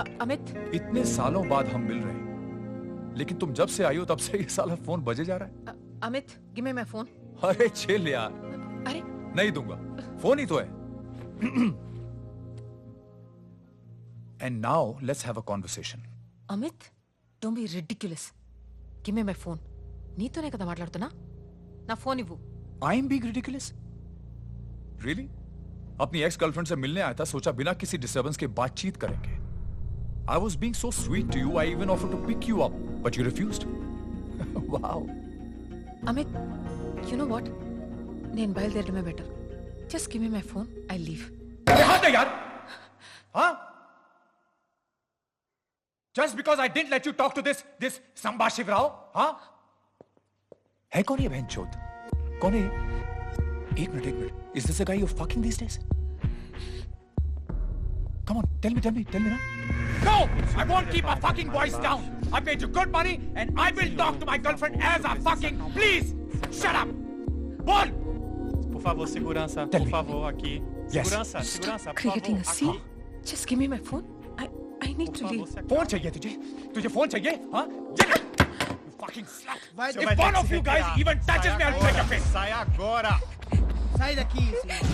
अ- अमित इतने सालों बाद हम मिल रहे हैं लेकिन तुम जब से आई हो तब से ये साला फोन बजे जा रहा अ- Amit give me my phone है अरे चिल यार अरे नहीं दूंगा फोन ही तो है and now let's have a conversation Amit don't be ridiculous give me my phone నీతోనే కదా మాట్లాడుతున్నా నా ఫోన్ ఇవ్వు I am being ridiculous really अपनी एक्स गर्लफ्रेंड से मिलने आया था सोचा बिना किसी डिस्टरबेंस के बातचीत करेंगे I was being so sweet to you I even offer to pick you up but you refused wow Amit you know what నేను బయలుదేరడమే better just give me my phone I leave अरे हाँ यार हाँ just because I didn't let you talk to this this Sambha Shivrao हाँ है कौन ये बहन चोद कौन है ये? एक मिनट एक minute Is this the guy you're fucking these days? Come on, tell me, tell me, tell me now. No! I won't keep a fucking voice down! I paid you good money, and I will talk to my girlfriend as a fucking... Please! Shut up! Bon! Por favor, segurança. Tell por favor, aqui. Yes. Segurança, segurança, a scene. aqui. Just give me my phone. I, I need to leave. Phone चाहिए तुझे? तुझे phone चाहिए? हाँ? You fucking slut! If one of you guys even touches me, I'll break your face! Sai agora! Sai daqui, senhor.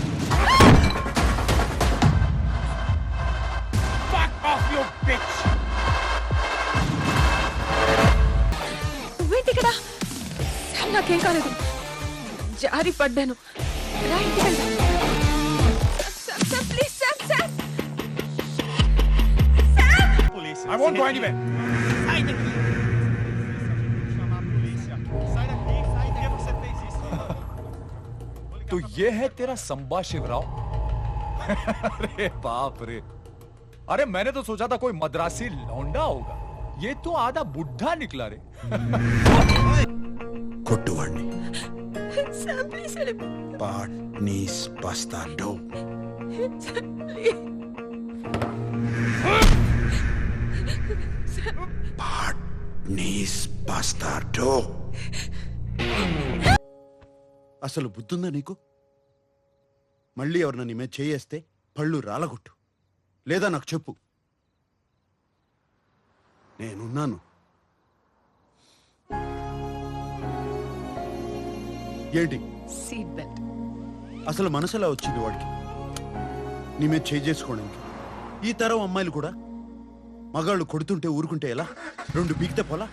Fuck off, you bitch! Wait ఇక్కడ sir నాకేం కాలేదు జారి పడ్డాను రా ఇంటికి వెళ్దాం. Sir sir please sir sir Polícia. I won't go anywhere. तो ये है तेरा संबा शिवराव अरे बाप रे अरे मैंने तो सोचा था कोई मद्रासी लौंडा होगा ये तो आधा बुढ़ा निकला रे కొట్టువాణ్ణి sir please help pot knees బస్తాడో pot knees బస్తాడో అసలు బుద్ధుందా నీకు మళ్ళీ ఎవరన్నా నీ మీద చేయేస్తే పళ్ళు రాలగొట్టు. లేదా నాకు చెప్పు. నేనున్నాను. ఏంటి? Seat belt. అసలు మనసులా వచ్చింది వాడికి? నీ మీద చేయి చేసుకోవడానికి. ఈ తరం అమ్మాయిలు కూడా మగాళ్ళు కొడుతుంటే ఊరుకుంటే ఎలా? రెండు బీగితే పోలా?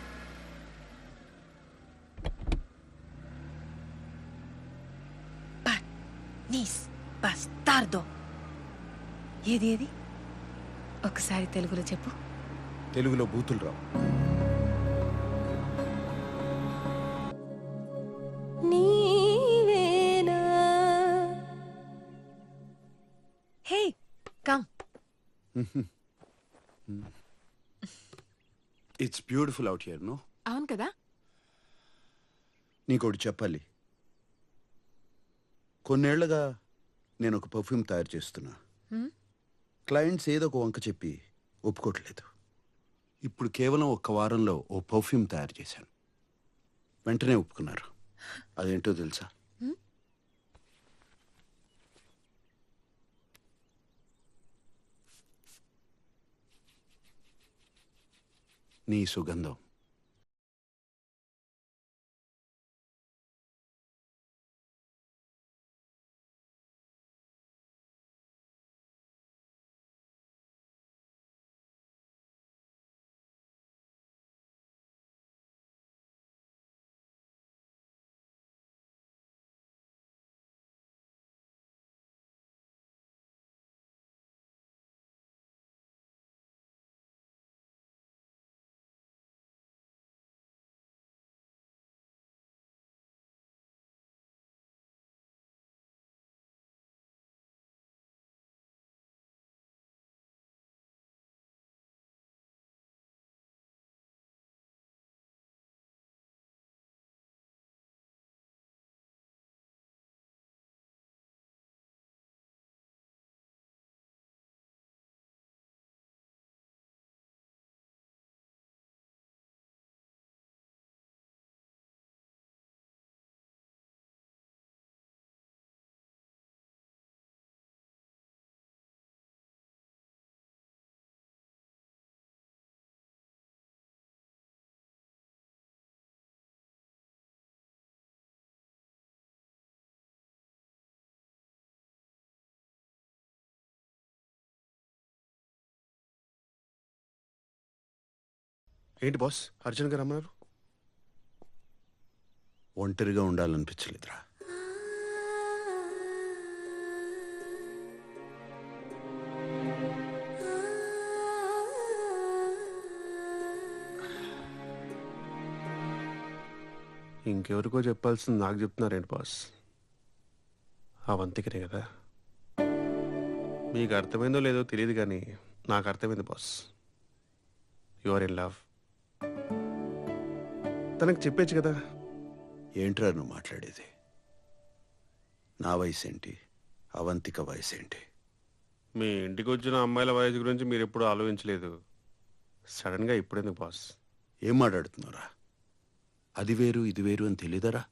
నీస్. బస్తార్దో. ఏది ఏది? ఒకసారి తెలుగులో చెప్పు. తెలుగులో బూతులు రావు. Hey come. It's beautiful out here no అవును కదా? నీకోటి చెప్పాలి. కొన్నేళ్ళుగా నేను ఒక పర్ఫ్యూమ్ తయారు చేస్తున్నా? క్లయింట్స్ ఏదో ఒక వంక చెప్పి ఒప్పుకోవట్లేదు. ఇప్పుడు కేవలం ఒక్క వారంలో ఓ పర్ఫ్యూమ్ తయారు చేశాను. వెంటనే ఒప్పుకున్నారు. అదేంటో తెలుసా? నీ సుగంధం. ఏంటి బాస్? అర్జున్ గారు రమ్మన్నారు? ఒంటరిగా ఉండాలనిపించలేదురా. ఇంకెవరికో చెప్పాల్సింది నాకు చెప్తున్నారేంటి బాస్? అవంతికనే కదా? మీకు అర్థమైందో లేదో తెలియదు కానీ నాకు అర్థమైంది boss. You are in love తనకు చెప్పేచ్చు కదా. ఏంట్రా నువ్వు మాట్లాడేది? నా వయసు ఏంటి అవంతిక వయసు ఏంటి మీ ఇంటికి వచ్చిన అమ్మాయిల వయసు గురించి మీరు ఎప్పుడు ఆలోచించలేదు. సడన్గా ఇప్పుడెందుకు బాస్ ఏం మాట్లాడుతున్నారా అది వేరు ఇది వేరు అని తెలీదరా?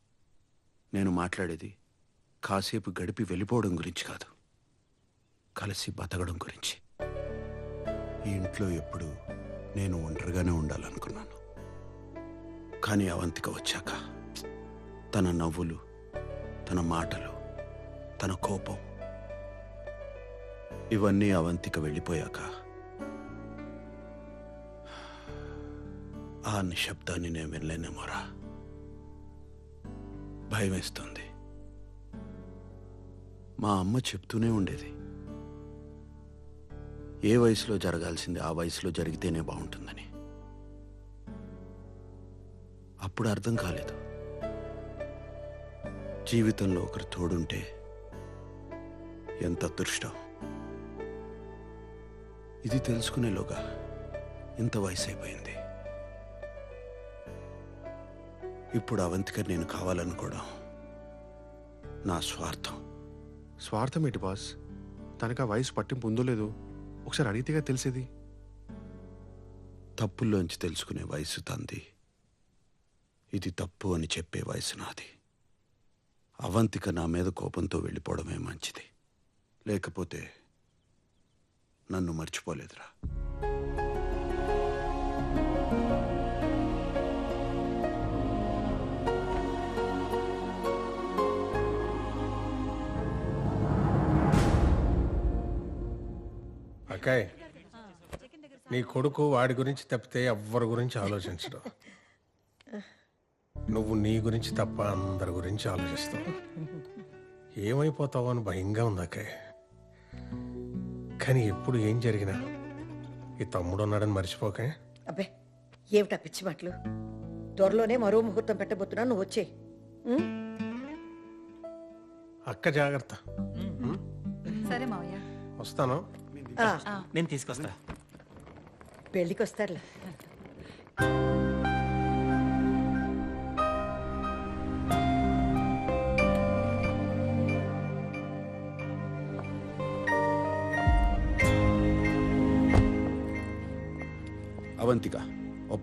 నేను మాట్లాడేది కాసేపు గడిపి వెళ్ళిపోవడం గురించి కాదు. కలిసి బతకడం గురించి. ఈ ఇంట్లో ఎప్పుడు నేను ఒంటరిగానే ఉండాలనుకున్నాను. కానీ అవంతిక వచ్చాక తన నవ్వులు తన మాటలు తన కోపం ఇవన్నీ అవంతిక వెళ్ళిపోయాక ఆ నిశ్శబ్దాన్ని నేను వినలేనేమోరా భయం వేస్తుంది మా అమ్మ చెప్తూనే ఉండేది. ఏ వయసులో జరగాల్సింది ఆ వయసులో జరిగితేనే బాగుంటుందని. అప్పుడు అర్థం కాలేదు. జీవితంలో ఒకరు తోడుంటే ఎంత అదృష్టం? ఇది తెలుసుకునేలోగా ఇంత వయసు అయిపోయింది ఇప్పుడు అవంతిక నేను కావాలనుకోవడం నా స్వార్థం. స్వార్థం ఏంటి బాస్? తనకు ఆ వయసు పట్టింపు ఉందో లేదో ఒకసారి అడిగితేగా తెలిసేది. తప్పుల్లోంచి తెలుసుకునే వయసు తంది. ఇది తప్పు అని చెప్పే వయసు నాది. అవంతిక నా మీద కోపంతో వెళ్ళిపోవడమే మంచిది. లేకపోతే నన్ను మర్చిపోలేదురా. అక్కాయ్ నీ కొడుకు వాడి గురించి తప్పితే ఎవ్వరి గురించి ఆలోచించడం. నువ్వు నీ గురించి తప్ప అందరి గురించి ఆలోచిస్తావు. ఏమైపోతావో అని భయంగా ఉంది అక్కాయ్ కానీ ఎప్పుడు ఏం జరిగినా ఈ తమ్ముడు ఉన్నాడని మర్చిపోకే. అబ్బే ఏమిటా పిచ్చి మాటలు? త్వరలోనే మరో ముహూర్తం పెట్టబోతున్నా నువ్వు వచ్చే అక్క జాగ్రత్త. సరే మావయ్య. వస్తాను. నేను తీసుకొస్తా. పెళ్ళికి వస్తారులే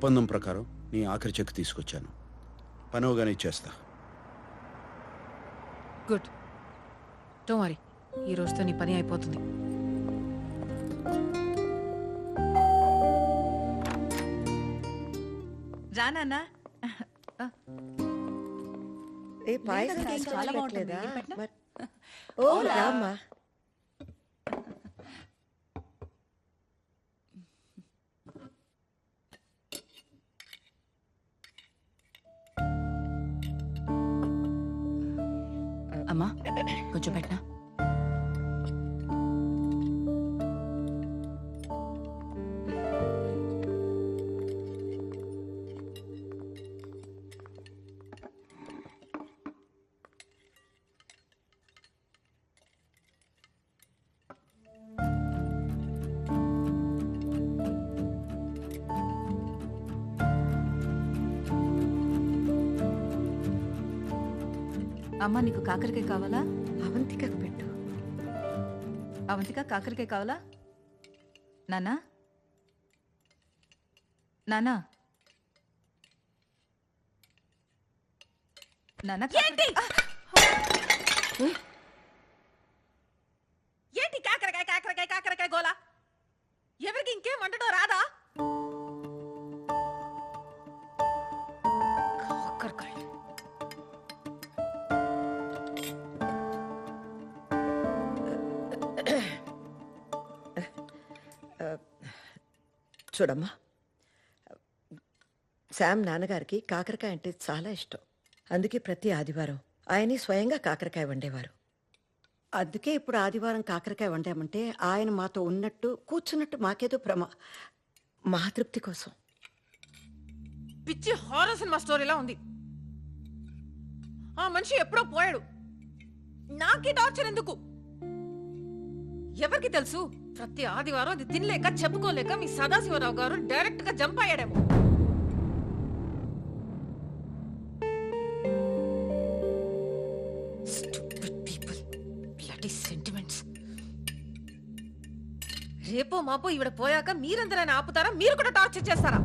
ఒప్పందం ప్రకారం నీ ఆఖరి చెక్ తీసుకొచ్చాను. పనవగానే ఇచ్చేస్తా గుడ్. డోంట్ వరీ ఈ రోజుతో నీ పని అయిపోతుంది. రానన్నా ఏ పాయసం చాలా బాగుంటుంది. ఓ రామ్మా. అమ్మా నీకు కాకరకాయ కావాలా? అవంతికకు పెట్టు. అవంతిక కాకరకాయ కావాలా? నానా నానా నానా ఏంటి? ఏంటి కాకరకాయ కాకరకాయ కాకరకాయ గోలా? ఎవరికి ఇంకేం వండడం రాదా? చూడమ్మా. శామ్ నాన్నగారికి కాకరకాయ అంటే చాలా ఇష్టం. అందుకే ప్రతి ఆదివారం ఆయనే స్వయంగా కాకరకాయ వండేవారు. అందుకే ఇప్పుడు ఆదివారం కాకరకాయ వండామంటే ఆయన మాతో ఉన్నట్టు కూర్చున్నట్టు మాకేదో ప్రమా మా తృప్తి కోసం. పిచ్చి హారర్ సినిమా స్టోరీలా ఉంది. ఆ మనిషి ఎప్పుడో పోయాడు. నాకే టార్చర్ ఎందుకు? ఎవరికి తెలుసు? ప్రతి ఆదివారం అది తినలేక చెప్పుకోలేక మీ సదాశివరావు గారు డైరెక్ట్గా జంప్ అయ్యాడేమో. రేపో మాపో ఈవిడ పోయాక మీరందరైనా ఆపుతారా? మీరు కూడా టార్చర్ చేస్తారా?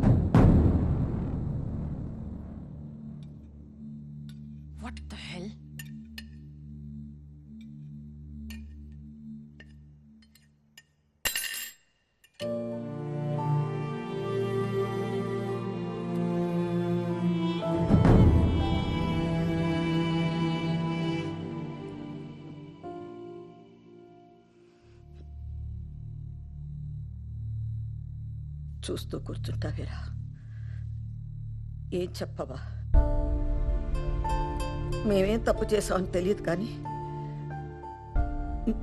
చూస్తూ కూర్చుంటావేరా? ఏం చెప్పవా? మేమేం తప్పు చేసామని తెలియదు కానీ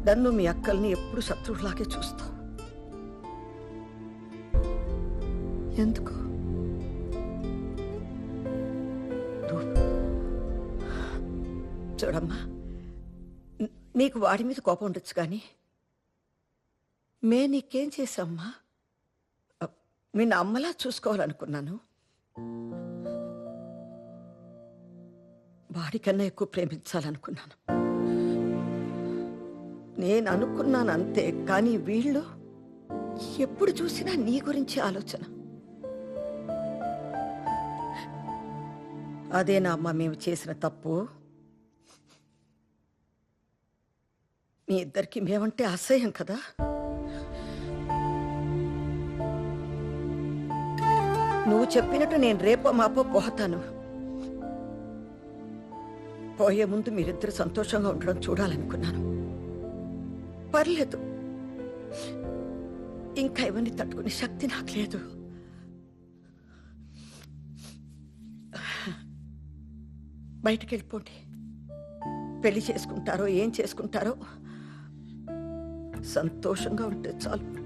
నన్ను మీ అక్కల్ని ఎప్పుడు శత్రువులాగే చూస్తావు. ఎందుకు? చూడమ్మా నీకు వాడి మీద కోపం ఉండొచ్చు కానీ మే నీకేం చేశామ్మా మీ అమ్మలా చూసుకోవాలనుకున్నాను. వాడికన్నా ఎక్కువ ప్రేమించాలనుకున్నాను. నేను అనుకున్నాను అంతే కానీ వీళ్ళు ఎప్పుడు చూసినా నీ గురించి ఆలోచన. అదేనా అమ్మ మేము చేసిన తప్పు. మీ ఇద్దరికి మేమంటే అసహ్యం కదా. నువ్వు చెప్పినట్టు నేను రేపో మాపో పోతాను. పోయే ముందు మీరిద్దరు సంతోషంగా ఉండడం చూడాలనుకున్నాను. పర్లేదు. ఇంకా ఇవన్నీ తట్టుకునే శక్తి నాకు లేదు. బయటికి వెళ్ళిపోండి పెళ్ళి చేసుకుంటారో ఏం చేసుకుంటారో సంతోషంగా ఉంటే చాలు.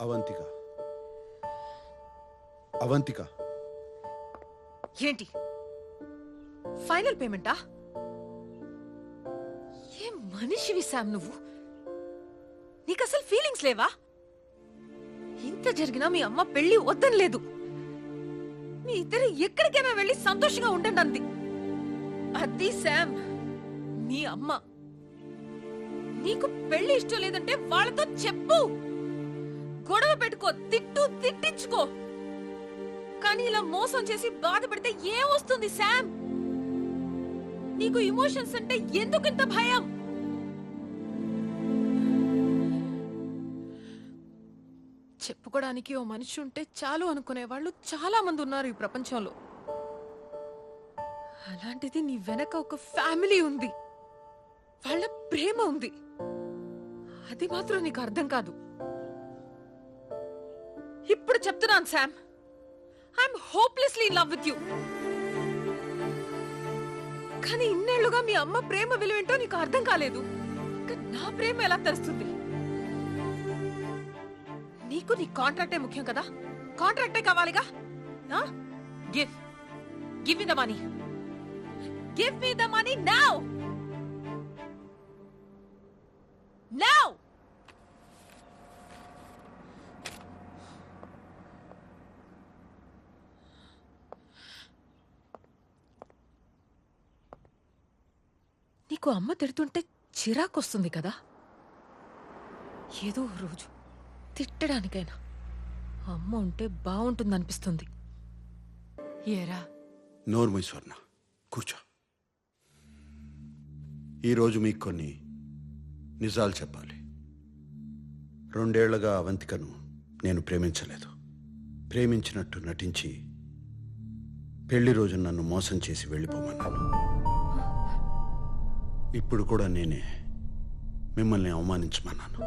అవంతిక. అవంతిక. ఏంటి? ఫైనల్ పేమెంటా? ఏం మనిషివి శామ్ నువ్వు? నీకు అసలు ఫీలింగ్స్ లేవా? ఇంత జరిగినా మీ అమ్మ పెళ్ళి వద్దని లేదు మీ ఇద్దరు ఎక్కడికైనా వెళ్ళి సంతోషంగా ఉండండి అంది. అది శామ్ మీ అమ్మ. నీకు పెళ్ళి ఇష్టం లేదంటే వాళ్ళతో చెప్పు. గొడవ పెట్టుకో తిట్టు తిట్టించుకో. కానీ ఇలా మోసం చేసి బాధపడితే ఏం వస్తుంది శామ్? నీకు ఇమోషన్స్ అంటే ఎందుకు ఇంత భయం? చెప్పుకోవడానికి ఓ మనిషి ఉంటే చాలు అనుకునే వాళ్ళు చాలా మంది ఉన్నారు ఈ ప్రపంచంలో. అలాంటిది నీ వెనక ఒక ఫ్యామిలీ ఉంది. వాళ్ళ ప్రేమ ఉంది. అది మాత్రం నీకు అర్థం కాదు. ఇప్పుడు చెప్తున్నాను Sam I'm hopelessly in love with you కానీ ఇన్నేళ్ళుగా మీ అమ్మ ప్రేమ విలువేంటో నీకు అర్థం కాలేదు. నా ప్రేమ ఎలా తెలుస్తుంది నీకు నీ కాంట్రాక్టే ముఖ్యం కదా? కాంట్రాక్టే కావాలిగా? Give give me the money give me the money now now నీకు అమ్మ తిడుతుంటే చిరాకొస్తుంది కదా? ఏదో రోజు తిట్టడానికైనా అమ్మ ఉంటే బాగుంటుందనిపిస్తుంది ఏరా? నోర్మై స్వర్ణ కూర్చో. ఈరోజు మీకు కొన్ని నిజాలు చెప్పాలి. రెండేళ్ళుగా అవంతికను నేను ప్రేమించలేదు. ప్రేమించినట్టు నటించి పెళ్ళి రోజు నన్ను మోసం చేసి వెళ్ళిపోమన్నాను. ఇప్పుడు కూడా నేనే మిమ్మల్ని అవమానించమన్నాను.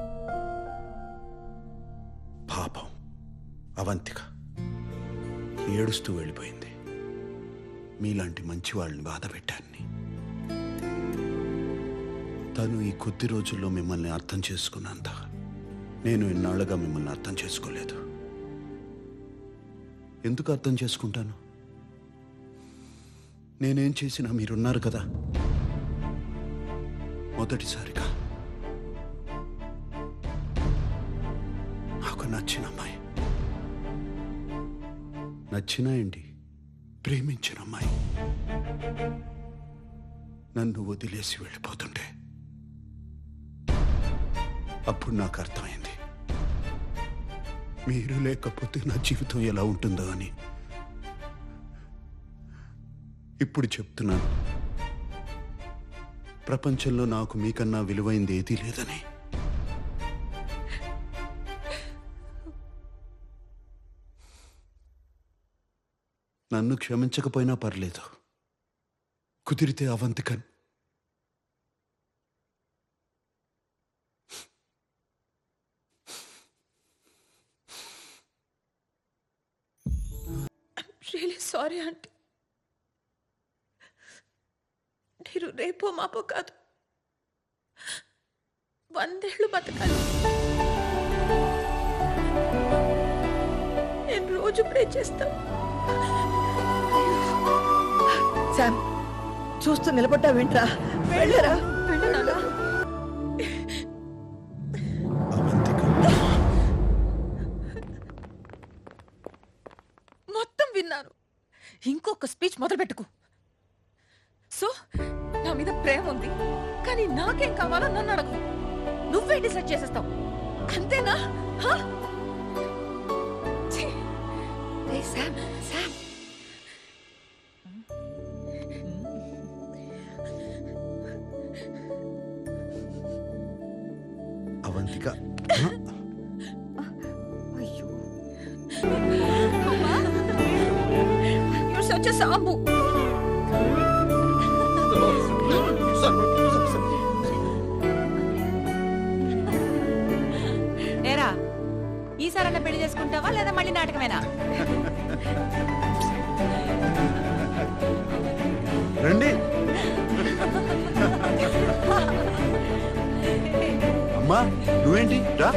పాపం అవంతిక. ఏడుస్తూ వెళ్ళిపోయింది. మీలాంటి మంచి వాళ్ళని బాధ పెట్టాన్ని. తను ఈ కొద్ది రోజుల్లో మిమ్మల్ని అర్థం చేసుకున్నంత నేను ఇన్నాళ్ళుగా మిమ్మల్ని అర్థం చేసుకోలేదు. ఎందుకు అర్థం చేసుకుంటాను? నేనేం చేసినా మీరున్నారు కదా? మొదటిసారిగా. నాకు నచ్చిన అమ్మాయి. నచ్చిన ఏంటి? ప్రేమించిన అమ్మాయి. నన్ను వదిలేసి వెళ్ళిపోతుంటే. అప్పుడు నాకు అర్థమైంది. మీరు లేకపోతే నా జీవితం ఎలా ఉంటుందో అని. ఇప్పుడు చెప్తున్నాను. ప్రపంచంలో నాకు మీకన్నా విలువైంది ఏదీ లేదని. నన్ను క్షమించకపోయినా పర్లేదు. కుదిరితే అవంతికన్. రియలీ సారీ అంటే మీరు రేపో మాపో కాదు. వందేళ్ళు బతకాలి. నేను రోజు ప్రే చేస్తాను శామ్ చూస్తూ నిలబడ్డా వింట్రా వెళ్ళరా మొత్తం విన్నాను. ఇంకొక స్పీచ్ మొదలు పెట్టుకు కానీ నాకేం కావాలో నన్ను అడగు. నువ్వే డిసైడ్ చేసేస్తావు. అంతేనా? Sam, Sam. Avantika. a Sambu నాటకమేనా? రండి. అమ్మా నువ్వేంటి? రా.